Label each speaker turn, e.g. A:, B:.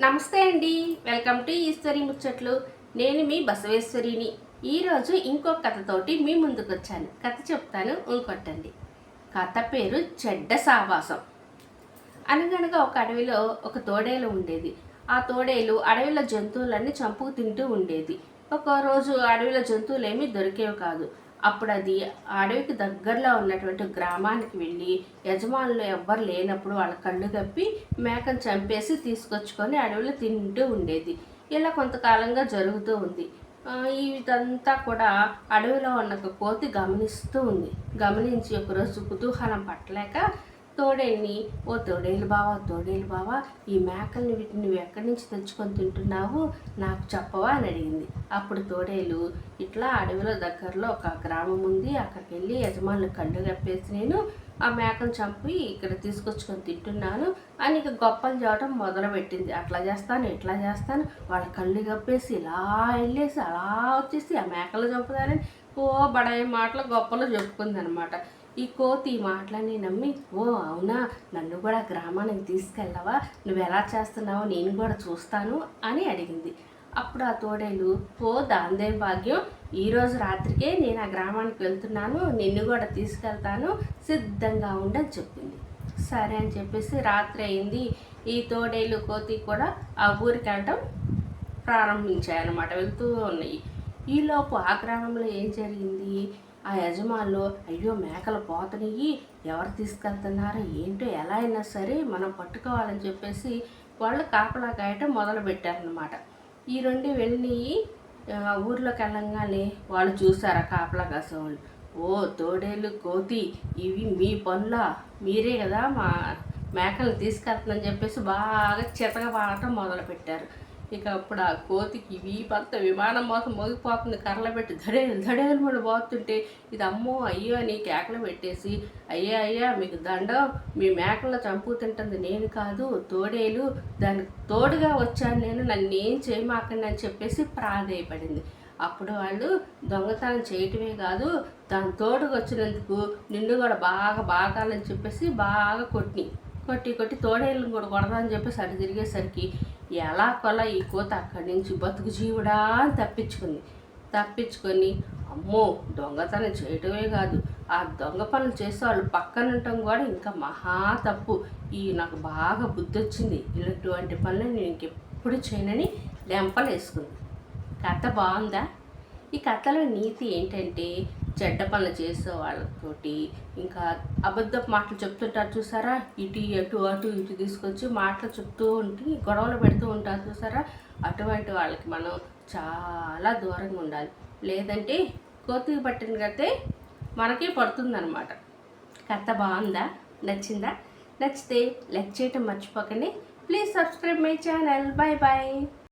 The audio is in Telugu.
A: నమస్తే అండి. వెల్కమ్ టు ఈశ్వరి ముచ్చట్లు. నేను మీ బసవేశ్వరిని. ఈరోజు ఇంకో కథతోటి మీ ముందుకు వచ్చాను కథ చెప్తాను ఇంకొట్టండి కథ పేరు చెడ్డ సావాసం. అనగనగా ఒక అడవిలో ఒక తోడేలు ఉండేది. ఆ తోడేలు అడవిలో జంతువులన్నీ చంపుకు తింటూ ఉండేది. ఒక రోజు అడవిలో జంతువులు ఏమీ దొరికేవి కాదు. అప్పుడు అది అడవికి దగ్గరలో ఉన్నటువంటి గ్రామానికి వెళ్ళి యజమానులు ఎవ్వరు లేనప్పుడు వాళ్ళ కళ్ళు కప్పి మేకను చంపేసి తీసుకొచ్చుకొని అడవిలో తింటూ ఉండేది. ఇలా కొంతకాలంగా జరుగుతూ ఉంది. ఇదంతా కూడా అడవిలో ఉన్న ఒక కోతి గమనిస్తూ ఉంది. గమనించి ఒకరోజు కుతూహలం పట్టలేక తోడేల్ని ఓ తోడేలు బావా తోడేలు బావా ఈ మేకల్ని వీటిని నువ్వు ఎక్కడి నుంచి తెచ్చుకొని తింటున్నావు? నాకు చెప్పవా అని అడిగింది. అప్పుడు తోడేలు ఇట్లా అడవిలో దగ్గరలో ఒక గ్రామం ఉంది అక్కడికి వెళ్ళి యజమానులు కళ్ళు కప్పేసి నేను ఆ మేకను చంపి ఇక్కడ తీసుకొచ్చుకొని తింటున్నాను అని ఇక గొప్పలు చేయడం మొదలుపెట్టింది. అట్లా చేస్తాను ఇట్లా చేస్తాను వాళ్ళ కళ్ళు కప్పేసి ఇలా వెళ్ళేసి అలా వచ్చేసి ఆ మేకలు చంపుతారని ఓ బడాయి మాటలు గొప్పలు చెప్పుకుంది అనమాట ఈ కోతి మాటలని నమ్మి ఓ అవునా? నన్ను కూడా గ్రామానికి తీసుకెళ్ళవా? నువ్వు ఎలా చేస్తున్నావో నేను కూడా చూస్తాను అని అడిగింది. అప్పుడు ఆ తోడేలు ఓ దాందే భాగ్యం? ఈరోజు రాత్రికే నేను ఆ గ్రామానికి వెళ్తున్నాను నిన్ను కూడా తీసుకెళ్తాను సిద్ధంగా ఉండని చెప్పింది. సరే అని చెప్పేసి రాత్రి అయింది. ఈ తోడేలు కోతి కూడా ఆ ఊరికి వెళ్ళటం ప్రారంభించాయన్నమాట వెళ్తూ ఉన్నాయి. ఈలోపు ఆ గ్రామంలో ఏం జరిగింది? ఆ యజమానులు అయ్యో మేకలు పోతనియ్యి ఎవరు తీసుకెళ్తున్నారో ఏంటో ఎలా అయినా సరే మనం పట్టుకోవాలని చెప్పేసి వాళ్ళు కాపలా కాయటం మొదలు పెట్టారనమాట ఈ రెండు వెళ్ళి ఊర్లోకి వెళ్ళంగానే వాళ్ళు చూసారా కాపలా కాసేవాళ్ళు ఓ తోడేలు కోతి ఇవి మీ పనుల? మీరే కదా మా మేకలు తీసుకెళ్తుందని చెప్పేసి బాగా చితక పాడటం మొదలు పెట్టారు ఇక అప్పుడు ఆ కోతికి వీపంత విమానం మొత్తం మోగిపోతుంది. కర్రలు పెట్టి ధడేలు ధడేలు కూడా పోతుంటే ఇది అమ్మో అయ్యో అని కేకలు పెట్టేసి అయ్యా అయ్యా మీకు దండం మీ మేకల్లో చంపు తింటుంది నేను కాదు తోడేలు దానికి తోడుగా వచ్చాను నేను నన్ను ఏం చేయమాకండి అని చెప్పేసి ప్రాధేయపడింది. అప్పుడు వాళ్ళు దొంగతనం చేయటమే కాదు దాని తోడుకు వచ్చినందుకు నిన్ను కూడా బాగా బాగాలని చెప్పేసి బాగా కొట్టినాయి. కొట్టి కొట్టి తోడేళ్ళని కూడా కొడదామని చెప్పి సరి తిరిగేసరికి ఎలా కొలా ఈ కోత అక్కడి నుంచి బతుకు జీవుడా అని తప్పించుకుంది. తప్పించుకొని అమ్మో దొంగతనం చేయటమే కాదు. ఆ దొంగ పనులు చేసే వాళ్ళు పక్కన ఉండటం కూడా ఇంకా మహా తప్పు. ఈ నాకు బాగా బుద్ధి వచ్చింది ఇలాంటి పనులు నేను ఇంకెప్పుడు చేయనని లెంపలేసుకుంది. కథ బాగుందా? ఈ కథలో నీతి ఏంటంటే చెడ్డ పనులు చేసే వాళ్ళతోటి ఇంకా అబద్ధపు మాటలు చెప్తుంటారు చూసారా? ఇటు అటు అటు ఇటు తీసుకొచ్చి మాటలు చెప్తూ ఉంటే గొడవలు పెడుతూ ఉంటారు చూసారా? అటువంటి వాళ్ళకి మనం చాలా దూరంగా ఉండాలి. లేదంటే కోతికి పట్టిన కతే మనకే పడుతుందనమాట కథ బాగుందా? నచ్చిందా? నచ్చితే లైక్ చేయటం మర్చిపోకండి. Please subscribe my channel. Bye bye